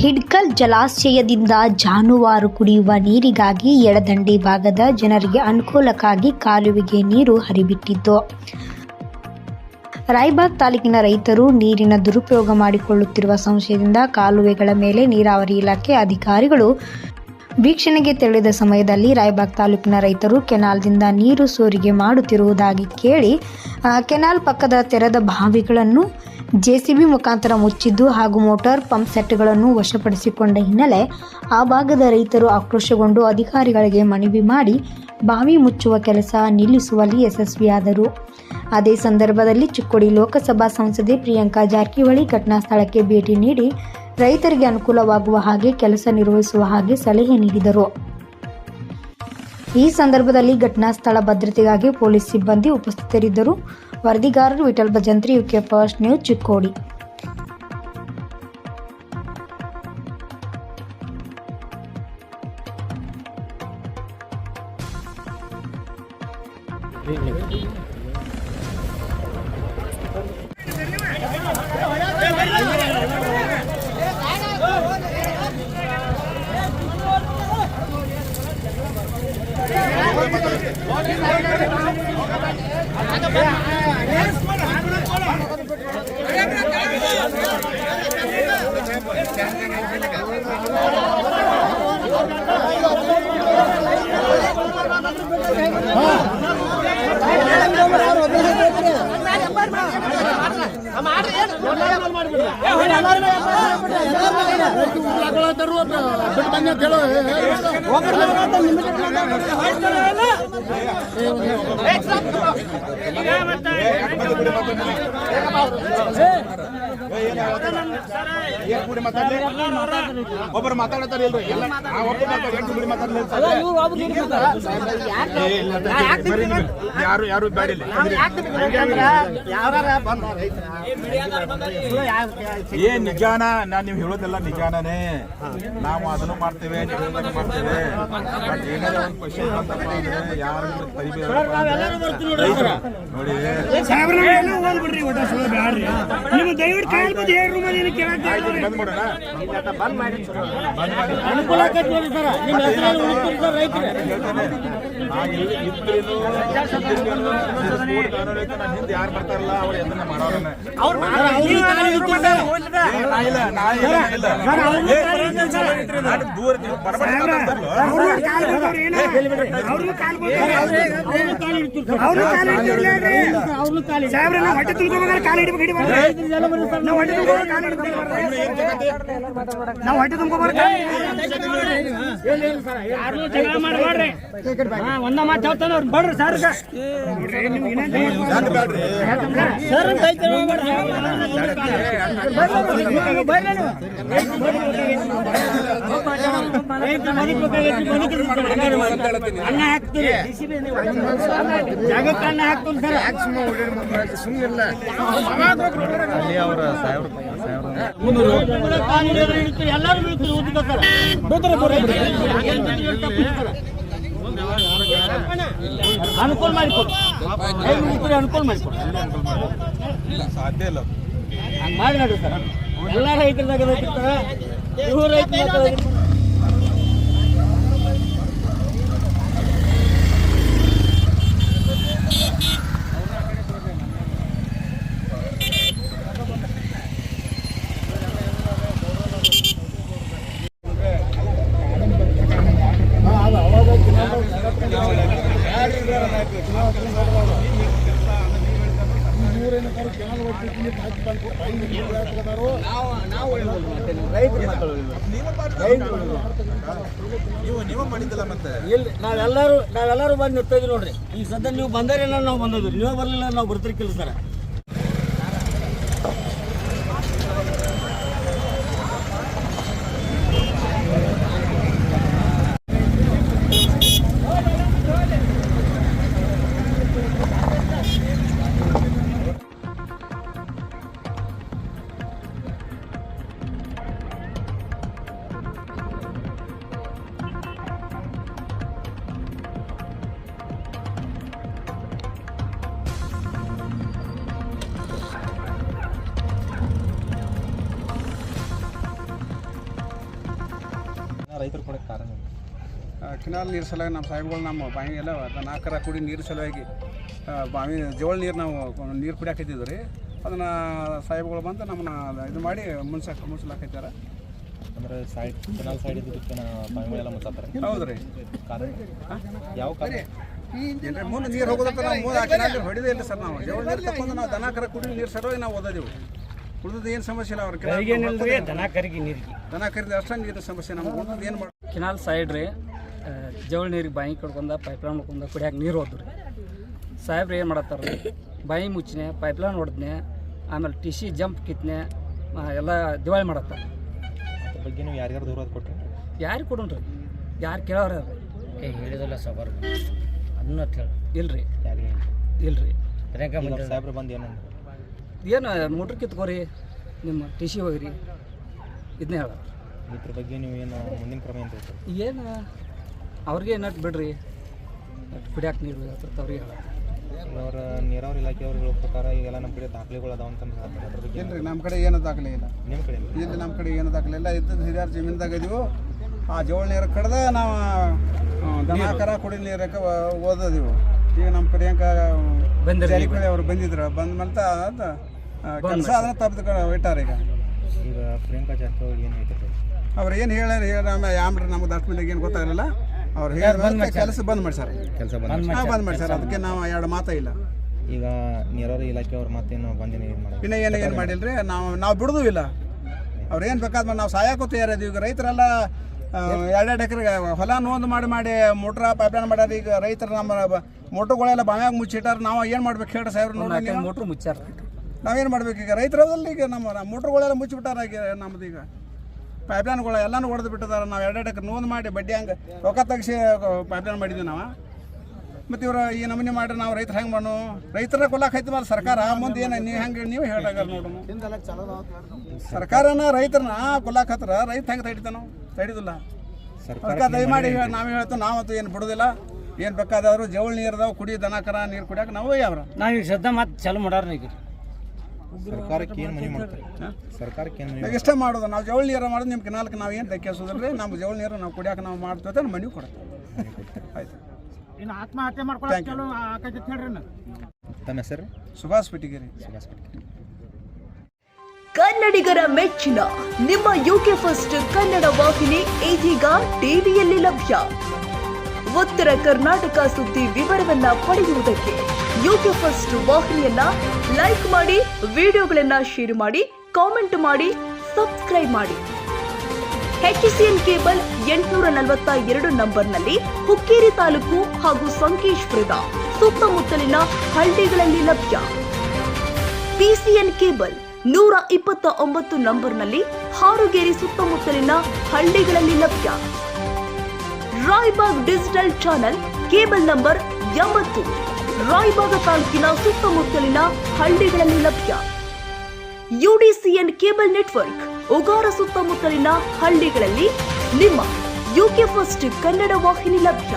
ಹಿಡ್ಕಲ್ ಜಲಾಶಯದಿಂದ ಜಾನುವಾರು ಕುಡಿಯುವ ನೀರಿಗಾಗಿ ಎಡದಂಡೆ ಭಾಗದ ಜನರಿಗೆ ಅನುಕೂಲಕ್ಕಾಗಿ ಕಾಲುವೆಗೆ ನೀರು ಹರಿಬಿಟ್ಟಿದ್ದು ರಾಯಬಾಗ್ ತಾಲೂಕಿನ ರೈತರು ನೀರಿನ ದುರುಪಯೋಗ ಮಾಡಿಕೊಳ್ಳುತ್ತಿರುವ ಸಂಶಯದಿಂದ ಕಾಲುವೆಗಳ ಮೇಲೆ ನೀರಾವರಿ ಇಲಾಖೆ ಅಧಿಕಾರಿಗಳು ವೀಕ್ಷಣೆಗೆ ತೆರಳಿದ ಸಮಯದಲ್ಲಿ ರಾಯಬಾಗ್ ತಾಲೂಕಿನ ರೈತರು ಕೆನಾಲ್ದಿಂದ ನೀರು ಸೋರಿಗೆ ಮಾಡುತ್ತಿರುವುದಾಗಿ ಕೇಳಿ ಕೆನಾಲ್ ಪಕ್ಕದ ತೆರೆದ ಬಾವಿಗಳನ್ನು ಜೆಸಿಬಿ ಮುಖಾಂತರ ಮುಚ್ಚಿದ್ದು ಹಾಗೂ ಮೋಟಾರ್ ಪಂಪ್ ಸೆಟ್ಗಳನ್ನು ವಶಪಡಿಸಿಕೊಂಡ ಹಿನ್ನೆಲೆ ಆ ಭಾಗದ ರೈತರು ಆಕ್ರೋಶಗೊಂಡು ಅಧಿಕಾರಿಗಳಿಗೆ ಮನವಿ ಮಾಡಿ ಬಾವಿ ಮುಚ್ಚುವ ಕೆಲಸ ನಿಲ್ಲಿಸುವಲ್ಲಿ ಯಶಸ್ವಿಯಾದರು. ಅದೇ ಸಂದರ್ಭದಲ್ಲಿ ಚಿಕ್ಕೋಡಿ ಲೋಕಸಭಾ ಸಂಸದೆ ಪ್ರಿಯಾಂಕಾ ಜಾರಕಿಹೊಳಿ ಘಟನಾ ಸ್ಥಳಕ್ಕೆ ಭೇಟಿ ನೀಡಿ ರೈತರಿಗೆ ಅನುಕೂಲವಾಗುವ ಹಾಗೆ ಕೆಲಸ ನಿರ್ವಹಿಸುವ ಹಾಗೆ ಸಲಹೆ ನೀಡಿದರು ಈ ಸಂದರ್ಭದಲ್ಲಿ ಘಟನಾ ಸ್ಥಳ ಭದ್ರತೆಗಾಗಿ ಪೊಲೀಸ್ ಸಿಬ್ಬಂದಿ ಉಪಸ್ಥಿತರಿದ್ದರು ವರದಿಗಾರರು Vitthal Bhajantri UK first news Chikkodi Hey! ಒಬ್ಬರು ಮಾತಾಡತಾರ ಇಲ್ರಿ? ಎಲ್ಲ ಒಬ್ಬರು. ಯಾರು ಯಾರು ಬೇಡಿಲ್ಲ ಏನ್ ನಿಜಾನ? ನಾನ್ ನೀವು ಹೇಳೋದೆಲ್ಲ ನಿಜಾನೇ ನಾವು ಅದನ್ನು ಮಾಡ್ತೇವೆ ಮಾಡ್ತೇವೆ. ಬಟ್ ಏನಾರ ಒಂದು ಕ್ವಶನ್ ಬಂತಪ್ಪ ಅಂದ್ರೆ ಯಾರು ನೋಡಿ. ನಿಮ್ಮ ದಯವಿಟ್ಟು ಕಾಲ್ ಬಂದು ಹೇಳ್ರಿ ಮನೆ ಏನು ಕೇಳಕ್ಕೆ ಆಯ್ತು, ಬಂದ್ ಮಾಡೋಣ ಮಾಡಿ ಅನುಕೂಲ ಆಗತ್ತೆ ನೋಡಿ ಸರ್. ನಿಮ್ಮ ಹೆಸರಲ್ಲಿ ಉಳಿತು ಸರ್ ರೈತರು. ಹಿಂದೆ ಯಾರು ಬರ್ತಾರಲ್ಲ ಅವ್ರು ಎದನ್ನ ಮಾಡೋರನ್ನ ದೂರ. ಸಾಹೇಬ್ರೆ, ನಾವು ಹೊಟ್ಟೆ ತುಂಬ್ಕೊಬೇಕಾದ್ರೆ ಕಾಲ್ ಹಿಡಿಬೇಕು ಹಿಡಿಬಾರ್ದು. ನಾವು ಹೊಟ್ಟೆ ತುಂಬ್ಕೊಬೇಕಾದ್ರೆ ಕಾಲ್ ಹಿಡಿಬೇಕು. ನಾವು ಹೊಟ್ಟೆ ತುಂಬ್ಕೊಬಾರ್ದು ಯಾರು ಜಗಳ ಮಾಡಬೇಡ್ರಿ ಒಂದ ಮಾತು ಹೇಳ್ತಾನೆ ಅವ್ರು ಬಡ್ರಿ ಸರ್? ಸರ್ ಅನ್ನ ಹಾಕ್ತೀರಿ ಜಾಗಕ್ಕೆ ಅನ್ನ ಹಾಕ್ತೀನಿ ಸರ್ ಎಲ್ಲರೂ ಬೀಳ್ತೀರಿ ಊಟಕ್ಕೆ ಸರ್ ಬೀಳ್ತಾರೆ ಅನುಕೂಲ ಮಾಡಿಕೊಡಿ. ಅನುಕೂಲ ಮಾಡಿಕೊಡಿ. ಸಾಧ್ಯ ಇಲ್ಲ. ಹಂಗೆ ಮಾಡಿ ನೋಡಿ ಸರ್. ಎಲ್ಲ ರೈತರದಾಗ ರೈತರ ಇವರು ರೈತರ. ಇಲ್ಲಿ ನಾವೆಲ್ಲರೂ ನಾವೆಲ್ಲರೂ ಬಂದು ನಿಂತಿದ್ವಿ ನೋಡ್ರಿ. ಈಗ ಸದ್ಯ ನೀವು ಬಂದರೆ ನಾವು ಬಂದದ್ವಿ ನೀವು ಬರಲಿಲ್ಲ ನಾವು ಬರ್ತಿರ್ಕಿಲ್ಲ ಸರ್ ಕಿನಾಲ್ ನೀರು ಸಲುವಾಗಿ ನಮ್ಮ ಸಾಹೇಬ್ಗಳು ನಮ್ಮ ಬಾವಿ ಎಲ್ಲ ನಾಲ್ಕರ ಕುಡಿ ನೀರು ಸಲುವಾಗಿ ಬಾವಿ ಜೋಳ ನೀರು ನಾವು ನೀರು ಕುಡಿಯಾಕತ್ತಿದ್ವಿ ರೀ. ಅದನ್ನು ಸಾಹೇಬ್ಗಳು ಬಂದು ನಮ್ಮನ್ನ ಇದು ಮಾಡಿ ಮುನ್ಸಕ್ಕೆ ಮುನ್ಸಲಾಕೈತಾರ. ಅಂದ್ರೆ ಸೈಡ್ ಕೆನಾಲ್ ಸೈಡ್ ಇದ್ದಕ್ಕೆ ಬಾವಿಗಳೆಲ್ಲ ಮುಚ್ಚಾತಾರೆ ಹೌದು ರೀ. ಕಾರಣ? ಯಾವ ಕಾರಣ? ಏನ್ರಿ ಮುಂದೆ ನೀರು ಹೋಗೋದಂತ ನಾವು ಮುಂದೆ ಆ ಕಿನಾಲ್ ನೀರು ಹೊಡಿದೇ ಇಲ್ಲ ಸರ್ ನಾವು. ಜೋಳ ನೀರು ತಗೊಂಡು ನಾವು ದನ ಕರ ಕುಡಿ ನೀರು ಸಲುವಾಗಿ ನಾವು ಓದೋದೇವು ಉಳಿದದ್ದು ಏನು ಸಮಸ್ಯೆ ಇಲ್ಲ ಅವ್ರ ದನ ಕರಿಗೆ ನೀರಿಗೆ. ದನ ಕರಿದ ಅಷ್ಟೇ ನೀರಿನ ಸಮಸ್ಯೆ ನಮ್ಗೆ ಉಳಿದದ್ದು ಏನು ಮಾಡಿ ಕೆನಾಲ್ ಸೈಡ್ ರೀ. ಜವಳ ನೀರಿಗೆ ಬಾಯಿ ಕಡ್ಕೊಂಡ ಪೈಪ್ಲೈನ್ ಮಾಡ್ಕೊಂಡ ಕುಡಿಯಾಕೆ ನೀರು ಹೋದ್ರು. ರೀ ಸಾಹೇಬ್ರು ಏನು ಮಾಡತ್ತಾರ? ರೀ ಬಾಯಿ ಮುಚ್ಚಿನೆ ಪೈಪ್ಲೈನ್ ಹೊಡೆದ್ನೆ ಆಮೇಲೆ ಟಿ ಸಿ ಜಂಪ್ ಕಿತ್ನೆ ಎಲ್ಲ ದಿವಾಳಿ ಮಾಡತ್ತಾರ. ಅದ್ರ ಬಗ್ಗೆ ನೀವು ಯಾರ್ಯಾರು ದೂರ ಕೊಟ್ಟರೆ ಯಾರಿಗೆ ಕೊಡೋಣ್ರಿ ಯಾರು ಕೇಳೋರ ರೀ ಹೇಳಿದಲ್ಲ ಸಬರ್ ಅದನ್ನ ಹೇಳಿ. ಇಲ್ರಿ. ಯಾರಿಗೆ ಇಲ್ರಿ. ಈಗ ಸಾಹೇಬ್ರು ಬಂದು ಏನು ಏನು ಮೋಟ್ರ್ ಕಿತ್ಕೋರಿ ನಿಮ್ಮ ಟಿ ಸಿ ಹೋಗಿರಿ ಇದನ್ನೇ ಹೇಳ. ಇದ್ರ ಬಗ್ಗೆ ನೀವು ಏನು ಮುಂದಿನ ಕ್ರಮ ಏನು ಏನು? ಅವ್ರಿಗೆ ನಟ್ ಬಿಡ್ರಿ. ಕುಡಿಯಾಕ ನೀರು ಅವ್ರಿಗೆ ಹೇಳ ಅವ್ರ ನೀರಾವರಿ ಇಲಾಖೆ ಅವ್ರಿಗೆ ಹೇಳೋ ಪ್ರಕಾರ ಈಗೆಲ್ಲ ನಮ್ಮ ಕಡೆ ದಾಖಲೆಗಳು ಅದಾವ ಅಂತ ಹೇಳ್ತಾರೆ. ಅದ್ರ ಬಗ್ಗೆ ಇಲ್ರಿ ನಮ್ಮ ಕಡೆ ಏನು ದಾಖಲೆ ಇಲ್ಲ? ನಿಮ್ಮ ಕಡೆ ಇಲ್ಲಿ ನಮ್ಮ ಕಡೆ ಏನು ದಾಖಲೆ ಇಲ್ಲ. ಇದ್ದದ್ದು ಹಿರಿಯರ ಜಮೀನ್ದಾಗ ಇದೀವು ಆ ಜೋಳ ನೀರು ಕಡ್ದ ನಾವು ಆ, ದನ ಕರ ಕುಡಿ ನೀರಕ್ಕೆ ಓದೋದಿವು ಈಗ ನಮ್ಮ ಕಡೆ ಹೆಂಗ ಬಂದಿರ್ಲಿ ಜಾರಿಕುಳಿ ಅವ್ರು ಬಂದಿದ್ರು. ಬಂದ ಮಂತ ಕೆಲಸ ಅದನ್ನ ತಪ್ಪು ಇಟ್ಟಾರ ಈಗ. ಈಗ ಪ್ರಿಯಾಂಕಾ ಜಾರಕಿಹೊಳಿ ಏನು ಹೇಳ್ತಾರೆ? ಅವ್ರು ಏನು ಹೇಳ್ಯಾರ ಹೇಳ ಆಮೇಲೆ ಯಾಮ್ರಿ ನಮ್ಗೆ ದಟ್ಟ ಮಂದಿಗೆ ಏನು ಗೊತ್ತಾಗಲಿಲ್ಲ. ಅವ್ರು ಹೇಳಿದ ಕೆಲಸ ಬಂದ್ ಮಾಡ್ಸಾರ ಕೆಲಸ ಬಂದ ಹಾಂ ಬಂದ್ ಮಾಡ್ಸಾರ ಅದಕ್ಕೆ ನಾವು ಎರಡು ಮಾತಾ ಇಲ್ಲ. ಈಗ ನೀರಾವರಿ ಇಲಾಖೆ ಅವ್ರು ಮತ್ತೇನು ಬಂದಿನ ಇನ್ನು ಏನು ಏನು ಮಾಡಿಲ್ರಿ? ನಾವು ನಾವು ಬಿಡುದು ಇಲ್ಲ. ಅವ್ರು ಏನು ಬೇಕಾದ್ ಮಾಡಿ ನಾವು ಸಾಯಕ್ಕೂ ತಯಾರಿದ್ದೀವಿ ಈಗ ರೈತರೆಲ್ಲ ಎರಡೆರಡು ಎಕರೆಗೆ ಹೊಲ ನೋಂದು ಮಾಡಿ ಮಾಡಿ ಮೋಟ್ರ ಪೈಪ್ಲೈನ್ ಮಾಡ್ಯಾರ. ಈಗ ರೈತರು ನಮ್ಮ ಬ- ಮೋಟ್ರುಗಳೆಲ್ಲ ಬಾವ್ಯಾಗ ಮುಚ್ಚಿಟ್ಟಾರ. ನಾವು ಏನು ಮಾಡ್ಬೇಕು ಹೇಳ್ರಿ ಸಾಹೇಬ್ರು ನೋಡಿ ನೀವು? ಮೋಟ್ರ್ ಮುಚ್ಚಾರ ನಾವೇನು ಮಾಡ್ಬೇಕು ಈಗ? ರೈತರದಲ್ಲಿ ಈಗ ನಮ್ಮ ನಮ್ಮ ಮೋಟ್ರುಗಳೆಲ್ಲ ಮುಚ್ಚಿಬಿಟ್ಟಾರ ಈಗ ನಮ್ದು ಈಗ ಪೈಪ್ಲೈನ್ಗಳು ಎಲ್ಲನೂ ಹೊಡೆದು ಬಿಟ್ಟಿದ್ದಾರೆ ನಾವು ಎರಡು ಎಕರೆ ನೋಂದು ಮಾಡಿ ಬಡ್ಡಿ ಹಂಗೆ ರೊಕ್ಕ ತೆಗಿಸಿ ಪೈಪ್ಲೈನ್ ಮಾಡಿದ್ವಿ ನಾವು. ಮತ್ತು ಇವರು ಈ ನಮೂನೆ ಮಾಡ್ರಿ ನಾವು ರೈತರು ಹೆಂಗೆ ಮಾಡು ರೈತರ ಕೊಲ್ಲಕ್ಕೆ ಐತಿ ಮೇಲೆ ಸರ್ಕಾರ. ಮುಂದೆ ಏನು ನೀವು ಹೆಂಗೆ ನೀವು ಹೇಳಾಗ ನೋಡು ಸರ್ಕಾರನ ರೈತರನ್ನ ಕೊಲ್ಲಾಕತ್ರ ರೈತ ಹೆಂಗೆ ತಡಿತಾನೋ? ತಡಿದಿಲ್ಲ. ಸರ್ಕಾರ ದಯಮಾಡಿ ಹೇಳಿ ನಾವು ಹೇಳ್ತೀವಿ ನಾವಂತೂ ಏನು ಬಿಡೋದಿಲ್ಲ. ಏನು ಬೇಕಾದವರು ಜವಳ ನೀರ್ದಾವ್ ಕುಡಿ ದನ ಕರ ನೀರು ಕುಡಿಯೋಕೆ ನಾವು ಯಾವ್ರ ನಾವೀಗ ಸದ್ದ ಮತ್ತೆ ಚಾಲು ಮಾಡಾರ ಈಗ. ಸರ್ಕಾರಕ್ಕೆ ಏನು ಮನವಿ ಮಾಡ್ತಾರೆ? ಸರ್ಕಾರಕ್ಕೆ ಏನು ಮನೆ ನಾವು ಇಷ್ಟೇ ಮಾಡೋದು ನಾವು ಜವಳಿ ನೀರು ಮಾಡೋದು ನಿಮ್ಮ ನಾಲ್ಕು ನಾವು ಏನು ದಕ್ಕಿಸೋದ್ರಿ ನಮ್ಗೆ ಜವಳಿ ನೀರು ನಾವು ಕುಡಿಯೋಕೆ ನಾವು ಮಾಡ್ತೇವೆ ಅಂತ ಮನೆ ಕೊಡ್ತೀವಿ ಆಯ್ತು. ಇನ್ನು ಆತ್ಮಹತ್ಯೆ ಮಾಡ್ಕೊಳಕ್ ಚಲೋ ಆಕೈತಿ ಹೇಳ್ರಿ ತಮ್ಮ ಹೆಸರು? ಸುಭಾಷ್ ಪಿಟಿಗಿರಿ ಸುಭಾಷ್ ಪಟ್ಕಿ ಕನ್ನಡಿಗರ ಮೆಚ್ಚಿನ ನಿಮ್ಮ ಯುಕೆ ಫಸ್ಟ್ ಕನ್ನಡ ವಾಹಿನಿ ಇದೀಗ ಟಿವಿಯಲ್ಲಿ ಲಭ್ಯ. ಉತ್ತರ ಕರ್ನಾಟಕ ಸುದ್ದಿ ವಿವರವನ್ನ ಪಡೆಯುವುದಕ್ಕೆ ಯುಕೆ ಫಸ್ಟ್ ವಾಹಿನಿಯನ್ನ ಲೈಕ್ ಮಾಡಿ ವಿಡಿಯೋಗಳನ್ನ ಶೇರ್ ಮಾಡಿ ಕಾಮೆಂಟ್ ಮಾಡಿ ಸಬ್ಸ್ಕ್ರೈಬ್ ಮಾಡಿ. ಎನ್ ಕೇಬಲ್ ಎಂಟುನೂರ ನಲವತ್ತ ಎರಡು ನಂಬರ್ನಲ್ಲಿ ಹುಕ್ಕೇರಿ ತಾಲೂಕು ಹಾಗೂ ಸಂಕೇಶ್ಪುರದ ಸುತ್ತಮುತ್ತಲಿನ ಹಳ್ಳಿಗಳಲ್ಲಿ ಲಭ್ಯ. ಪಿಸಿಎನ್ ಕೇಬಲ್ ನೂರ ಇಪ್ಪತ್ತ ಒಂಬತ್ತು ನಂಬರ್ನಲ್ಲಿ ಹಾರುಗೇರಿ ಸುತ್ತಮುತ್ತಲಿನ ಹಳ್ಳಿಗಳಲ್ಲಿ ಲಭ್ಯ. Raibag digital channel cable number ಎಂಬತ್ತು. ರಾಯ್ಬಾಗ ತಾಲೂಕಿನ ಸುತ್ತಮುತ್ತಲಿನ ಹಳ್ಳಿಗಳಲ್ಲಿ ಲಭ್ಯ. ಯುಡಿಸಿಎನ್ ಕೇಬಲ್ ನೆಟ್ವರ್ಕ್, ಉಗಾರ ಸುತ್ತಮುತ್ತಲಿನ ಹಳ್ಳಿಗಳಲ್ಲಿ ನಿಮ್ಮ ಯುಕೆ ಫಸ್ಟ್ ಕನ್ನಡ ವಾಹಿನಿ ಲಭ್ಯ.